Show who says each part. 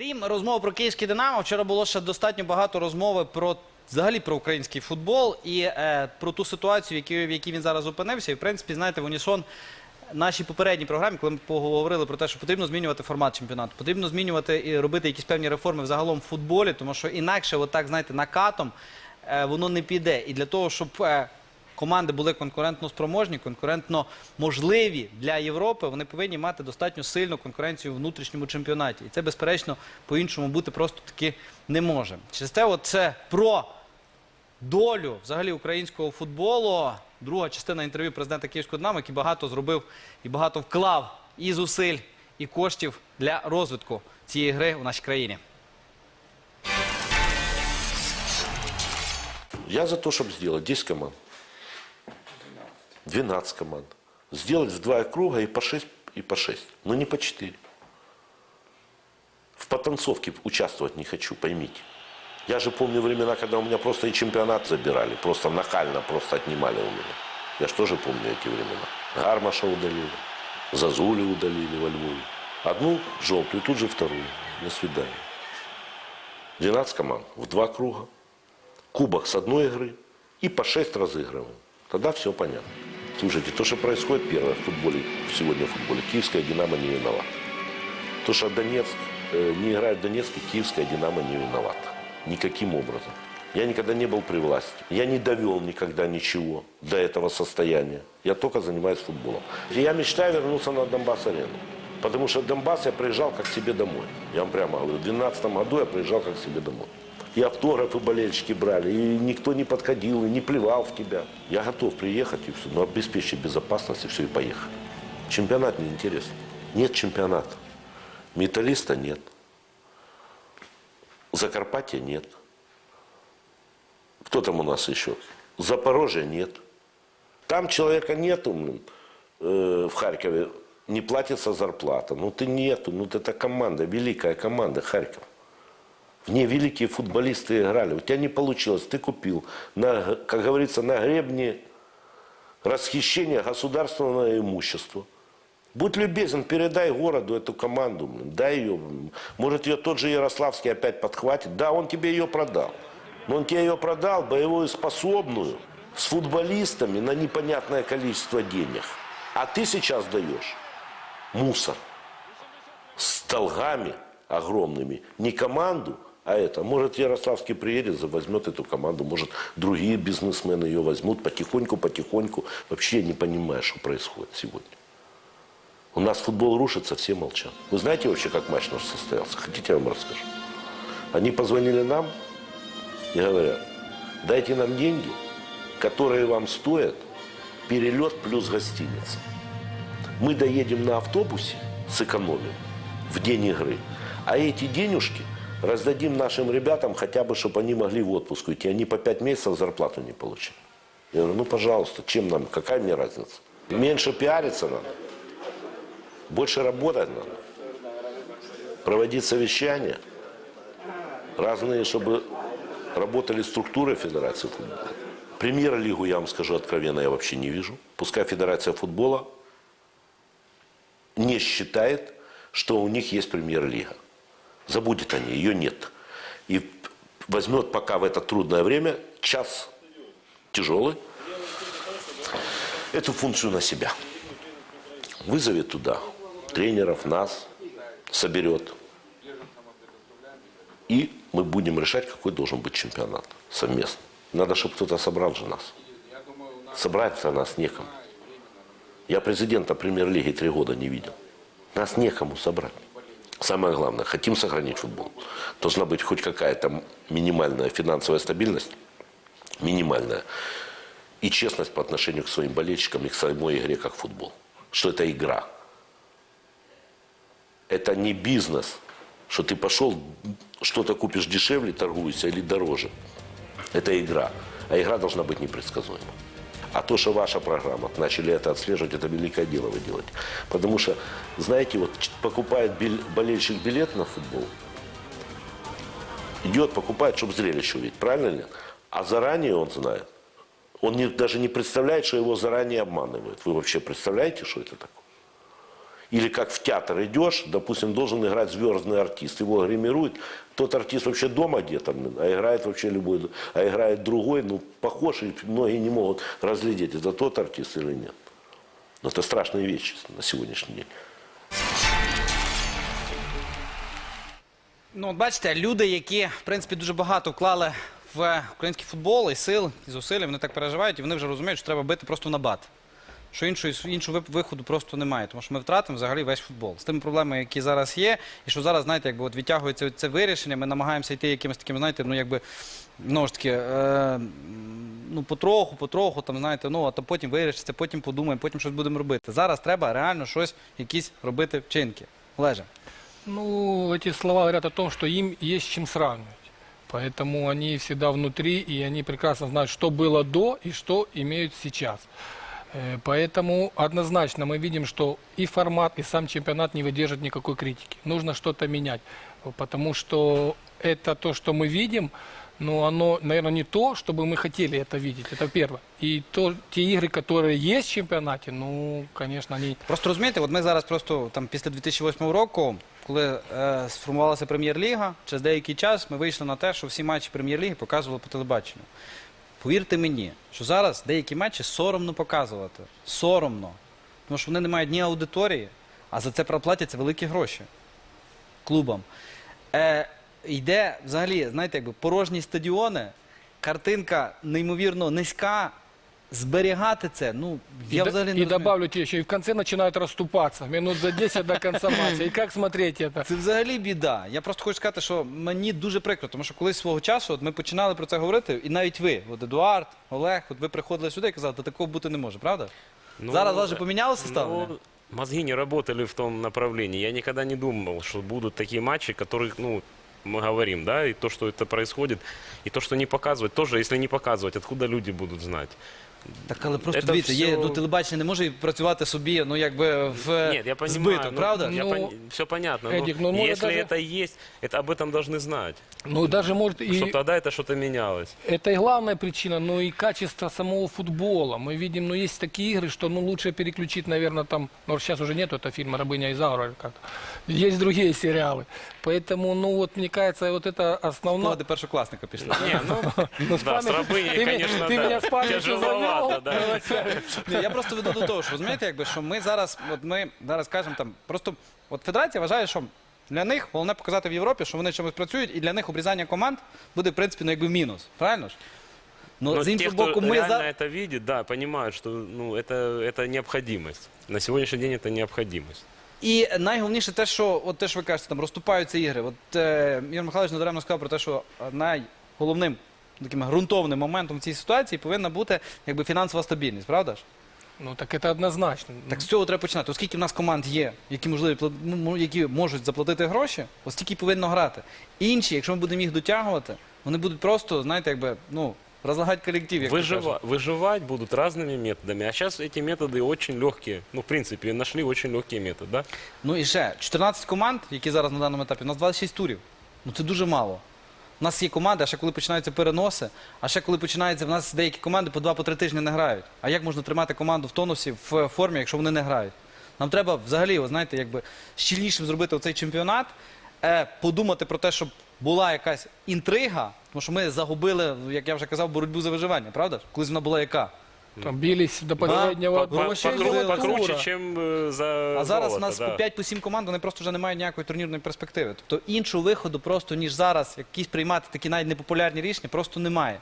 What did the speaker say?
Speaker 1: Крім розмови про київський Динамо, вчора було ще достатньо багато розмови про взагалі про український футбол і е, про ту ситуацію, в якій, в якій він зараз опинився. І в принципі, знаєте, в унісон нашій попередній програмі, коли ми поговорили про те, що потрібно змінювати формат чемпіонату, потрібно змінювати і робити якісь певні реформи взагалом в футболі, тому що інакше, отак, знаєте, накатом е, воно не піде. І для того, щоб е, команди були конкурентно спроможні, конкурентно можливі для Європи, вони повинні мати достатньо сильну конкуренцію в внутрішньому чемпіонаті. І це, безперечно, по-іншому бути просто таки не може. Через те, от це про долю взагалі українського футболу. Друга частина інтерв'ю президента Київського Динамо, який багато зробив і багато вклав і зусиль, і коштів для розвитку цієї гри у нашій країні.
Speaker 2: Я за то, чтобы сделать 10 команд. 12 команд. Сделать в два круга и по 6, и по 6. Но не по 4. В потанцовке участвовать не хочу, поймите. Я же помню времена, когда у меня просто и чемпионат забирали. Просто нахально просто отнимали у меня. Я же тоже помню эти времена. Гармаша удалили. Зазули удалили во Львове. Одну желтую, тут же вторую. До свидания. 12 команд в два круга кубок с одной игры и по шесть разыгрываем. Тогда все понятно. Слушайте, то, что происходит первое в футболе, сегодня в футболе, киевская «Динамо» не виноват. То, что Донецк э, не играет в Донецке, киевская «Динамо» не виноват. Никаким образом. Я никогда не был при власти. Я не довел никогда ничего до этого состояния. Я только занимаюсь футболом. И я мечтаю вернуться на Донбасс-арену. Потому что Донбасс я приезжал как себе домой. Я вам прямо говорю, в 2012 году я приезжал как себе домой. И автографы болельщики брали, и никто не подходил, и не плевал в тебя. Я готов приехать и все, но обеспечить безопасность и все, и поехали. Чемпионат не интересен. Нет чемпионата. Металлиста нет. Закарпатья нет. Кто там у нас еще? Запорожья нет. Там человека нету, блин, э, в Харькове, не платится зарплата. Ну ты нету, ну это команда, великая команда Харьков. В ней великие футболисты играли. У тебя не получилось, ты купил, на, как говорится, на гребне расхищения государственного имущества. Будь любезен, передай городу эту команду, дай ее. Может, ее тот же Ярославский опять подхватит. Да, он тебе ее продал. Но он тебе ее продал, боевую способную, с футболистами на непонятное количество денег. А ты сейчас даешь мусор с долгами огромными. Не команду, а это. Может, Ярославский приедет, возьмет эту команду. Может, другие бизнесмены ее возьмут потихоньку, потихоньку. Вообще я не понимаю, что происходит сегодня. У нас футбол рушится, все молчат. Вы знаете вообще, как матч наш состоялся? Хотите, я вам расскажу? Они позвонили нам и говорят, дайте нам деньги, которые вам стоят перелет плюс гостиница. Мы доедем на автобусе, сэкономим в день игры, а эти денежки раздадим нашим ребятам, хотя бы, чтобы они могли в отпуск уйти. Они по пять месяцев зарплату не получили. Я говорю, ну, пожалуйста, чем нам, какая мне разница? Меньше пиариться надо, больше работать надо, проводить совещания, разные, чтобы работали структуры Федерации футбола. Премьер-лигу, я вам скажу откровенно, я вообще не вижу. Пускай Федерация футбола не считает, что у них есть премьер-лига. Забудет они, ее нет. И возьмет пока в это трудное время час тяжелый эту функцию на себя. Вызовет туда тренеров, нас, соберет. И мы будем решать, какой должен быть чемпионат совместно. Надо, чтобы кто-то собрал же нас. Собрать-то нас некому. Я президента премьер-лиги три года не видел. Нас некому собрать. Самое главное, хотим сохранить футбол. Должна быть хоть какая-то минимальная финансовая стабильность, минимальная, и честность по отношению к своим болельщикам и к самой игре, как футбол. Что это игра. Это не бизнес, что ты пошел, что-то купишь дешевле, торгуешься или дороже. Это игра. А игра должна быть непредсказуема. А то, что ваша программа, начали это отслеживать, это великое дело вы делаете. Потому что, знаете, вот покупает болельщик билет на футбол, идет, покупает, чтобы зрелище увидеть, правильно нет? А заранее он знает. Он не- даже не представляет, что его заранее обманывают. Вы вообще представляете, что это такое? Или как в театр идешь, допустим, должен играть звездный артист, его гримируют, тот артист вообще дома где-то, блин, а играет вообще любой, а играет другой, ну, похож, и многие не могут разглядеть, это тот артист или нет. Но это страшные вещи на сегодняшний день.
Speaker 1: Ну, от бачите, люди, які, в принципі, дуже багато вклали в український футбол і сил, і зусиль, вони так переживають, і вони вже розуміють, що треба бити просто на бат. Що іншої, іншого вип- виходу просто немає, тому що ми втратимо взагалі весь футбол. З тими проблемами, які зараз є, і що зараз, знаєте, якби от відтягується це вирішення, ми намагаємося йти якимось таким, знаєте, ну якби, знову ж таки, е, м, ну потроху, потроху, там, знаєте, ну, а то потім вирішиться, потім подумаємо, потім щось будемо робити. Зараз треба реально щось, якісь робити вчинки. Олеже.
Speaker 3: Ну, эти слова говорят о том, что им есть с чем сравнивать. Поэтому они всегда внутри, и они прекрасно знают, что было до и что имеют сейчас. Э, Поэтому однозначно мы видим, что и формат, и сам чемпионат не выдержит никакой критики. Нужно что-то менять, потому что это то, что мы видим, но оно, наверное, не то, чтобы мы хотели это видеть. Это первое. И то, те игры, которые есть в чемпионате, ну, конечно, они
Speaker 1: Просто розумієте, от ми зараз просто там після 2008 року, коли е, сформувалася прем'єр-ліга, через деякий час ми вийшли на те, що всі матчі прем'єр-ліги показували по телебаченню. Повірте мені, що зараз деякі матчі соромно показувати. Соромно. Тому що вони не мають ні аудиторії, а за це проплатяться великі гроші клубам. Е, йде взагалі, знаєте, якби порожні стадіони, картинка неймовірно низька Зберігати це, ну
Speaker 3: И,
Speaker 1: я
Speaker 3: до-
Speaker 1: взагалі не
Speaker 3: и
Speaker 1: розумію.
Speaker 3: добавлю тебе еще, и в конце начинают расступаться, минут за 10 до конца матча. И как смотреть это?
Speaker 1: Це взагалі біда. Я просто хочу сказати, що мені дуже прикро, тому що колись свого часу от ми починали про це говорити, і навіть ви, от Едуард, Олег, от ви приходили сюди і казали, та такого бути не може, правда?
Speaker 4: Ну,
Speaker 1: Зараз у вас же помінялося ставлення?
Speaker 4: Ну, мозги не работали в том направлении. Я никогда не думал, что будут такие матчи, которых, ну, мы говорим, да, и то, что это происходит, и то, что не показывать, тоже, если не показывать, откуда люди будут знать?
Speaker 1: Так, але просто
Speaker 4: Це
Speaker 1: дивіться, є,
Speaker 4: всьо-
Speaker 1: ну, телебачення не може працювати собі, ну якби в
Speaker 4: Нет, я понимаю.
Speaker 1: збиток,
Speaker 4: ну,
Speaker 1: правда?
Speaker 4: я
Speaker 3: Ну,
Speaker 4: пон- все понятно. но
Speaker 3: Эдик, ну, может,
Speaker 4: если
Speaker 3: даже-
Speaker 4: это есть, это об этом должны знать.
Speaker 3: Ну, даже может и...
Speaker 4: Что тогда это что-то менялось.
Speaker 3: Это и главная причина, но и качество самого футбола. Мы видим, ну, есть такие игры, что, ну, лучше переключить, наверное, там, ну, сейчас уже нету этого фильма «Рабыня Изаура» или как Есть другие сериалы. Поэтому, ну, вот, мне кажется, вот это основное...
Speaker 1: Вклади першокласника пішли.
Speaker 4: Не, ну,
Speaker 3: Ну, с
Speaker 4: да, с
Speaker 3: памятью-
Speaker 4: рабыней,
Speaker 3: ты, ме-
Speaker 4: конечно,
Speaker 3: ты
Speaker 4: да.
Speaker 3: меня с памятью
Speaker 4: Тяжеловато,
Speaker 3: завел.
Speaker 4: да.
Speaker 1: Ні, я просто веду до того, що розумієте, якби що ми зараз, от ми зараз кажемо там, просто от федерація вважає, що для них головне показати в Європі, що вони чимось працюють, і для них обрізання команд буде, в принципі, ну якби мінус. Правильно ж? Ну,
Speaker 4: Но
Speaker 1: з
Speaker 4: те,
Speaker 1: іншого
Speaker 4: кто
Speaker 1: боку, ми
Speaker 4: реально
Speaker 1: за.
Speaker 4: это видит, да, понимают, что ну, это, это необходимость. На сегодняшний день это необходимость.
Speaker 1: І найголовніше те, що от те, що ви кажете, там розступаються ігри. От е, Ігор Михайлович недаремно сказав про те, що найголовним таким ґрунтовним моментом в цій ситуації повинна бути якби фінансова стабільність, правда ж?
Speaker 3: Ну, так это однозначно.
Speaker 1: Так з цього треба починати. Оскільки в нас команд є, які можливі пла- ну, мо- які можуть заплатити гроші, ось стільки повинно грати. Інші, якщо ми будемо їх дотягувати, вони будуть просто, знаєте, якби ну розлагати колектив. Як то кажуть.
Speaker 4: Выжива- выживать будут разными методами. А сейчас эти методы очень легкие. Ну, в принципе, нашли очень легкий метод, да?
Speaker 1: Ну і ще 14 команд, які зараз на даному етапі, у нас 26 турів. Ну це дуже мало. У нас є команди, а ще коли починаються переноси, а ще коли починається, в нас деякі команди по 2-3 тижні не грають. А як можна тримати команду в тонусі, в формі, якщо вони не грають? Нам треба взагалі, ви знаєте, якби щільнішим зробити оцей чемпіонат, е, подумати про те, щоб була якась інтрига, тому що ми загубили, як я вже казав, боротьбу за виживання, правда? Колись вона була яка?
Speaker 3: Там бились до последнего...
Speaker 4: По- покру- покруче,
Speaker 3: тура.
Speaker 4: чем э, за
Speaker 1: А зараз у нас по 5 по 7 команд, вони просто вже не мають ніякої турнірної перспективи. Тобто іншого виходу просто ніж зараз якісь приймати такі навіть непопулярні рішення, просто немає.